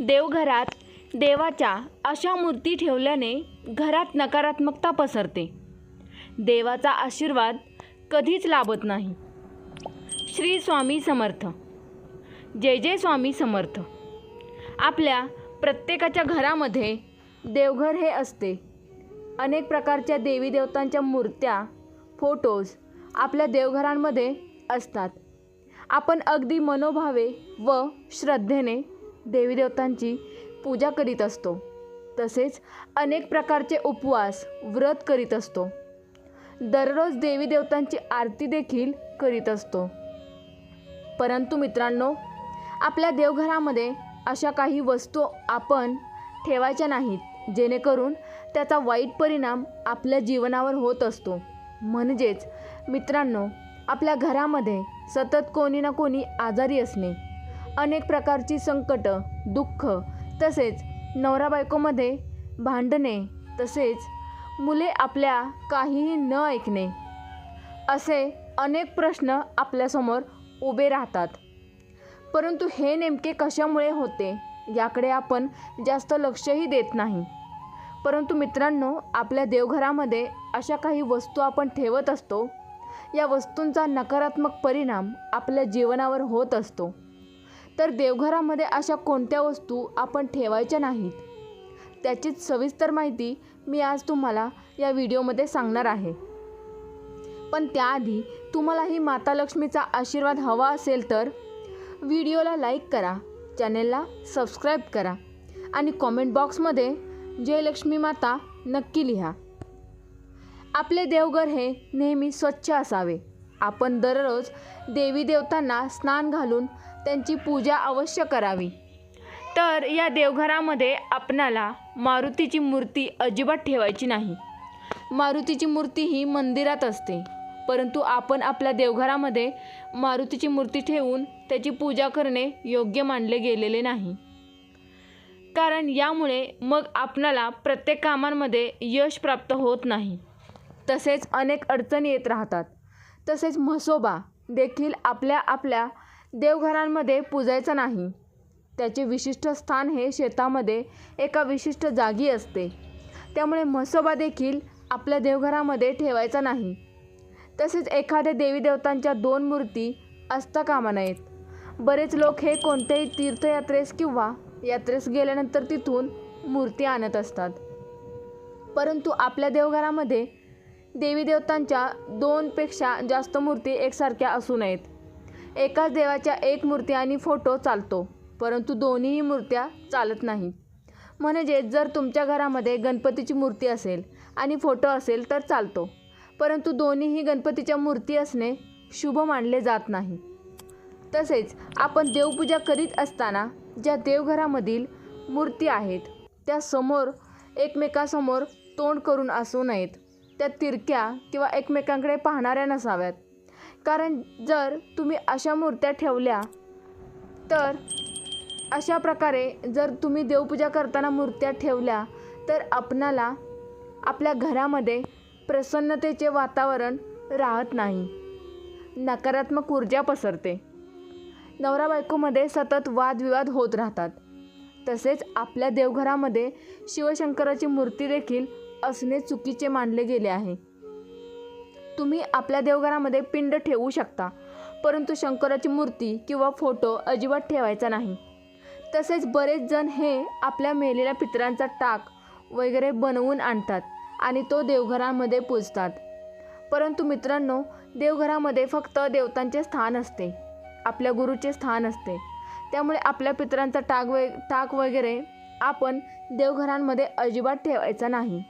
देवघरात देवाच्या अशा मूर्ती ठेवल्याने घरात नकारात्मकता पसरते. देवाचा आशीर्वाद कधीच लाभत नाही. श्री स्वामी समर्थ. जय जय स्वामी समर्थ. आपल्या प्रत्येकाच्या घरामध्ये देवघर हे असते. अनेक प्रकारच्या देवी देवतांच्या मूर्त्या फोटोज आपल्या देवघरांमध्ये असतात. आपण अगदी मनोभावे व श्रद्धेने देवीदेवतांची पूजा करीत असतो. तसेच अनेक प्रकारचे उपवास व्रत करीत असतो. दररोज देवीदेवतांची आरती देखील करीत असतो. परंतु मित्रांनो आपल्या देवघरामध्ये अशा काही वस्तू आपण ठेवायच्या नाहीत जेणेकरून त्याचा वाईट परिणाम आपल्या जीवनावर होत असतो. म्हणजेच मित्रांनो आपल्या घरामध्ये सतत कोणी ना कोणी आजारी असणे. अनेक प्रकारची संकटं दुःख तसेच नवरा बायकोमध्ये भांडणे तसेच मुले आपल्या काहीही न ऐकणे असे अनेक प्रश्न आपल्यासमोर उभे राहतात. परंतु हे नेमके कशामुळे होते याकडे आपण जास्त लक्षही देत नाही. परंतु मित्रांनो आपल्या देवघरामध्ये अशा काही वस्तू आपण ठेवत असतो या वस्तूंचा नकारात्मक परिणाम आपल्या जीवनावर होत असतो. तर देवघरामध्ये अशा कोणत्या वस्तू आपण ठेवायच्या नाहीत? त्याचीच सविस्तर माहिती मी आज तुम्हाला या व्हिडिओमध्ये सांगणार आहे. पण त्याआधी तुम्हाला ही माता लक्ष्मीचा आशीर्वाद हवा असेल तर व्हिडिओला लाईक करा चॅनेलला सबस्क्राईब करा आणि कॉमेंट बॉक्समध्ये जय लक्ष्मी माता नक्की लिहा. आपले देवघर हे नेहमी स्वच्छ असावे. आपण दररोज देवी देवतांना स्नान घालून त्यांची पूजा अवश्य करावी. तर या देवघरामध्ये आपणाला मारुतीची मूर्ती अजिबात ठेवायची नाही. मारुतीची मूर्ती ही मंदिरात असते. परंतु आपण आपल्या देवघरामध्ये मारुतीची मूर्ती ठेवून त्याची पूजा करणे योग्य मानले गेलेले नाही. कारण यामुळे मग आपणाला प्रत्येक कामांमध्ये यश प्राप्त होत नाही. तसेच अनेक अडचणी येत राहतात. तसेच म्हसोबा देखील आपल्या आपल्या देवघरांमध्ये पूजायचा नाही. त्याचे विशिष्ट स्थान हे शेतामध्ये एका विशिष्ट जागी असते. त्यामुळे म्हसोबा देखील आपल्या देवघरामध्ये ठेवायचा नाही. तसेच एखाद्या देवी देवतांच्या दोन मूर्ती असता कामा नयेत बरेच लोक हे कोणत्याही तीर्थयात्रेस किंवा यात्रेस गेल्यानंतर तिथून मूर्ती आणत असतात. परंतु आपल्या देवघरामध्ये देवी देवतांच्या दोनपेक्षा जास्त मूर्ती एकसारख्या असू नयेत. एकाच देवाच्या एक मूर्ती आणि फोटो चालतो परंतु दोन्हीही मूर्त्या चालत नाही. म्हणजे जर तुमच्या घरामध्ये गणपतीची मूर्ती असेल आणि फोटो असेल तर चालतो परंतु दोन्हीही गणपतीच्या मूर्ती असणे शुभ मानले जात नाही. तसेच आपण देवपूजा करीत असताना ज्या देवघरामधील मूर्ती आहेत त्या समोर एकमेकासमोर तोंड करून असू नयेत. त्या तिरक्या किंवा एकमेकांकडे पाहणाऱ्या नसाव्यात. कारण जर तुम्ही अशा मूर्त्या ठेवल्या तर अशा प्रकारे जर तुम्ही देवपूजा करताना मूर्त्या ठेवल्या तर आपणाला आपल्या घरामध्ये प्रसन्नतेचे वातावरण राहत नाही. नकारात्मक ऊर्जा पसरते. नवरा बायकोमध्ये सतत वादविवाद होत राहतात. तसेच आपल्या देवघरामध्ये शिवशंकराची मूर्ती देखील असणे चुकीचे मानले गेले आहे. तुम्ही आपल्या देवघरामध्ये पिंड ठेवू शकता परंतु शंकराची मूर्ती किंवा फोटो अजिबात ठेवायचा नाही. तसेच बरेच जण हे आपल्या मेलेल्या पितरांचा टाक वगैरे बनवून आणतात आणि तो देवघरामध्ये पूजतात. परंतु मित्रांनो देवघरामध्ये फक्त देवतांचे स्थान असते आपल्या गुरुचे स्थान असते. त्यामुळे आपल्या पित्रांचा टाक व टाक वगैरे आपण देवघरांमध्ये अजिबात ठेवायचा नाही.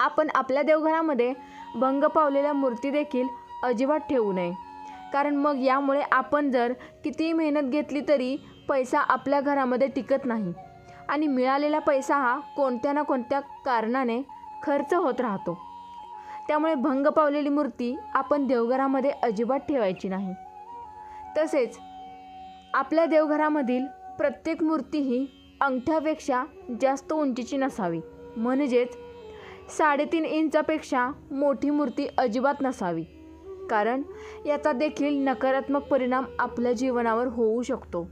आपण आपल्या देवघरामध्ये भंग पावलेल्या मूर्ती देखील अजिबात ठेवू नये. कारण मग यामुळे आपण जर कितीही मेहनत घेतली तरी पैसा आपल्या घरामध्ये टिकत नाही. आणि मिळालेला पैसा हा कोणत्या ना कोणत्या कारणाने खर्च होत राहतो. त्यामुळे भंग पावलेली मूर्ती आपण देवघरामध्ये अजिबात ठेवायची नाही. तसेच आपल्या देवघरामधील प्रत्येक मूर्ती ही अंगठ्यापेक्षा जास्त उंचीची नसावी. म्हणजेच साडेतीन इंचापेक्षा मोठी मूर्ती अजिबात नसावी. कारण याचा देखील नकारात्मक परिणाम आपल्या जीवनावर होऊ शकतो.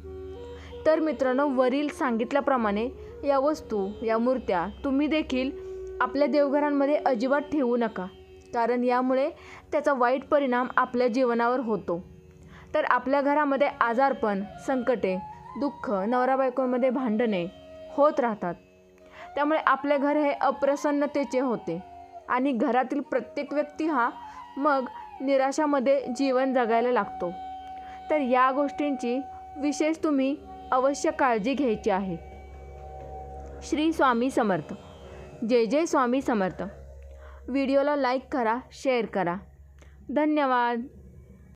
तर मित्रांनो वरील सांगितल्याप्रमाणे या वस्तू या मूर्त्या तुम्ही देखील आपल्या देवघरांमध्ये अजिबात ठेवू नका. कारण यामुळे त्याचा वाईट परिणाम आपल्या जीवनावर होतो. तर आपल्या घरामध्ये आजारपण संकटे दुःख नवरा बायकोमध्ये भांडणे होत राहतात. त्यामुळे आपले घर हे अप्रसन्नतेचे होते. आणि घरातील प्रत्येक व्यक्ती हा मग निराशामध्ये जीवन जगायला लागतो. तर या गोष्टींची विशेष तुम्ही अवश्य काळजी घ्यायची आहे. श्री स्वामी समर्थ. जय जय स्वामी समर्थ. व्हिडिओला लाईक करा शेअर करा. धन्यवाद.